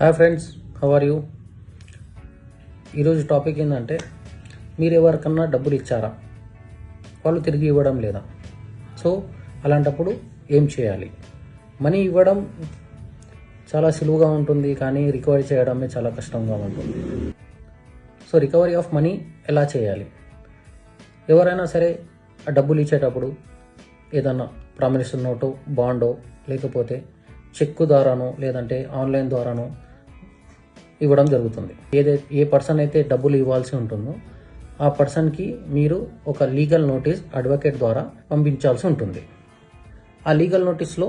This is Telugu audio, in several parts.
Hi friends how are you ఈరోజు టాపిక్ ఏంటంటే మీరు ఎవరికన్నా డబ్బులు ఇచ్చారా? వాళ్ళు తిరిగి ఇవ్వడం లేదా? సో అలాంటప్పుడు ఏం చేయాలి? మనీ ఇవ్వడం చాలా సులువుగా ఉంటుంది కానీ రికవరీ చేయడమే చాలా కష్టంగా ఉంటుంది. సో రికవరీ ఆఫ్ మనీ ఎలా చేయాలి? ఎవరైనా సరే ఆ డబ్బులు ఇచ్చేటప్పుడు ఏదన్నా ప్రామినరీ నోటో బాండో లేకపోతే చెక్కు ద్వారానో లేదంటే ఆన్లైన్ ద్వారానో ఇవ్వడం జరుగుతుంది. ఏదైతే ఏ పర్సన్ అయితే డబ్బులు ఇవ్వాల్సి ఉంటుందో ఆ పర్సన్కి మీరు ఒక లీగల్ నోటీస్ అడ్వకేట్ ద్వారా పంపించాల్సి ఉంటుంది. ఆ లీగల్ నోటీస్లో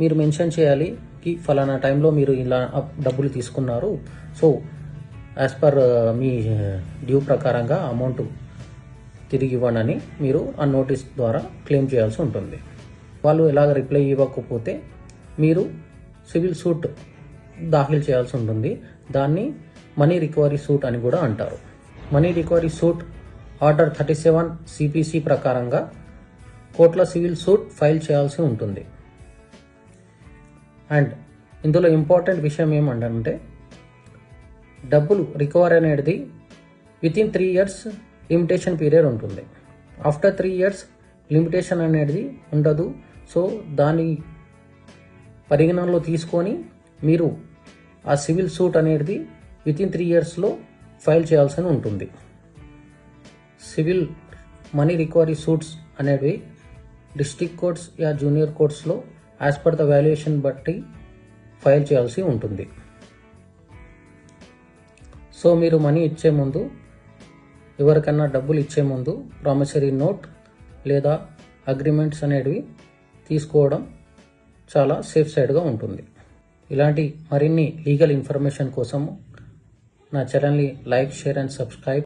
మీరు మెన్షన్ చేయాలి కి ఫలానా టైంలో మీరు ఇలా డబ్బులు తీసుకున్నారు. సో యాజ్ పర్ uh, మీ డ్యూ ప్రకారంగా అమౌంట్ తిరిగి ఇవ్వనని మీరు ఆ నోటీస్ ద్వారా క్లెయిమ్ చేయాల్సి ఉంటుంది. వాళ్ళు ఎలాగ రిప్లై ఇవ్వకపోతే మీరు సివిల్ సూట్ దాఖలు చేయాల్సి ఉంటుంది. దాన్ని మనీ రికవరీ సూట్ అని కూడా అంటారు. Money recovery suit order thirty seven CPC ప్రకారంగా కోట్ల సివిల్ సూట్ ఫైల్ చేయాల్సి ఉంటుంది. అండ్ ఇందులో ఇంపార్టెంట్ విషయం ఏమంటే డబ్బులు రికవర్ అనేది with in three years limitation period ఉంటుంది. ఆఫ్టర్ త్రీ ఇయర్స్ లిమిటేషన్ అనేది ఉండదు. సో దాని పరిగణనలో తీసుకొని మీరు ఆ సివిల్ సూట్ అనేది విత్ ఇన్ త్రీ ఇయర్స్లో ఫైల్ చేయాల్సి ఉంటుంది. సివిల్ మనీ రికవరీ సూట్స్ అనేవి district courts yeah junior కోర్ట్స్లో as per the valuation బట్టి ఫైల్ చేయాల్సి ఉంటుంది. సో మీరు మనీ ఇచ్చే ముందు ఎవరికన్నా డబ్బులు ఇచ్చే ముందు ప్రామిసరీ నోట్ లేదా అగ్రిమెంట్స్ అనేటివి తీసుకోవడం చాలా సేఫ్ సైడ్గా ఉంటుంది. ఇలాంటి మరిన్ని లీగల్ ఇన్ఫర్మేషన్ కోసము నా ఛానల్ని లైక్ షేర్ అండ్ సబ్స్క్రైబ్